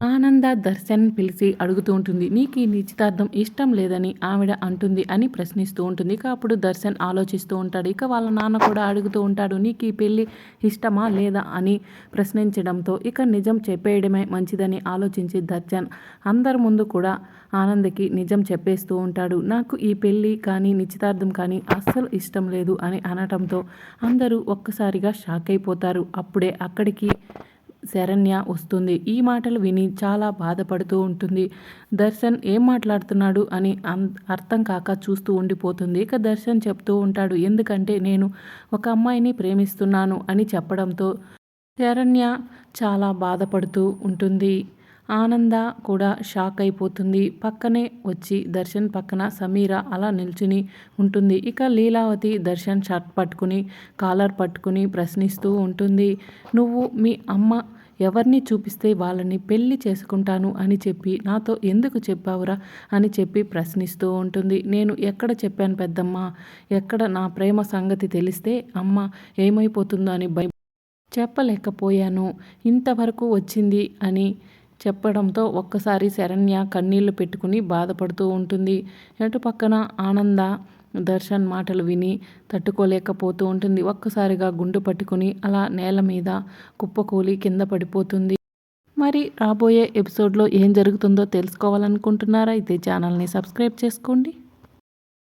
ఆనంద దర్శన్ పిలిచి అడుగుతూ ఉంటుంది నీకు ఈ నిశ్చితార్థం ఇష్టం లేదని ఆవిడ అంటుంది అని ప్రశ్నిస్తూ ఉంటుంది. ఇక అప్పుడు దర్శన్ ఆలోచిస్తూ ఉంటాడు. ఇక వాళ్ళ నాన్న కూడా అడుగుతూ ఉంటాడు నీకు ఈ పెళ్ళి ఇష్టమా లేదా? అని ప్రశ్నించడంతో ఇక నిజం చెప్పేయడమే మంచిదని ఆలోచించి దర్శన్ అందరి ముందు కూడా ఆనందకి నిజం చెప్పేస్తూ ఉంటాడు. నాకు ఈ పెళ్ళి కానీ నిశ్చితార్థం కానీ అస్సలు ఇష్టం లేదు అని అనటంతో అందరూ ఒక్కసారిగా షాక్ అయిపోతారు. అప్పుడే అక్కడికి శరణ్య వస్తుంది. ఈ మాటలు విని చాలా బాధపడుతూ ఉంటుంది. దర్శన్ ఏం మాట్లాడుతున్నాడు అని అర్థం కాక చూస్తూ ఉండిపోతుంది. ఇక దర్శన్ చెప్తూ ఉంటాడు ఎందుకంటే నేను ఒక అమ్మాయిని ప్రేమిస్తున్నాను అని చెప్పడంతో శరణ్య చాలా బాధపడుతూ ఉంటుంది. ఆనంద కూడా షాక్ అయిపోతుంది. పక్కనే వచ్చి దర్శన్ పక్కన సమీర అలా నిల్చుని ఉంటుంది. ఇక లీలావతి దర్శన్ షర్ట్ పట్టుకుని కాలర్ పట్టుకుని ప్రశ్నిస్తూ ఉంటుంది నువ్వు మీ అమ్మ ఎవరిని చూపిస్తే వాళ్ళని పెళ్ళి చేసుకుంటాను అని చెప్పి నాతో ఎందుకు చెప్పావురా? అని చెప్పి ప్రశ్నిస్తూ ఉంటుంది. నేను ఎక్కడ చెప్పాను పెద్దమ్మ? ఎక్కడ నా ప్రేమ సంగతి తెలిస్తే అమ్మ ఏమైపోతుందో అని భయ చెప్పలేకపోయాను. ఇంతవరకు వచ్చింది అని చెప్పడంతో ఒక్కసారి శరణ్య కన్నీళ్ళు పెట్టుకుని బాధపడుతూ ఉంటుంది. ఎటు పక్కన ఆనంద దర్శన్ మాటలు విని తట్టుకోలేకపోతూ ఉంటుంది. ఒక్కసారిగా గుండు పట్టుకుని అలా నేల మీద కుప్పకూలి కింద పడిపోతుంది. మరి రాబోయే ఎపిసోడ్లో ఏం జరుగుతుందో తెలుసుకోవాలనుకుంటున్నారా? అయితే ఛానల్ని సబ్స్క్రైబ్ చేసుకోండి.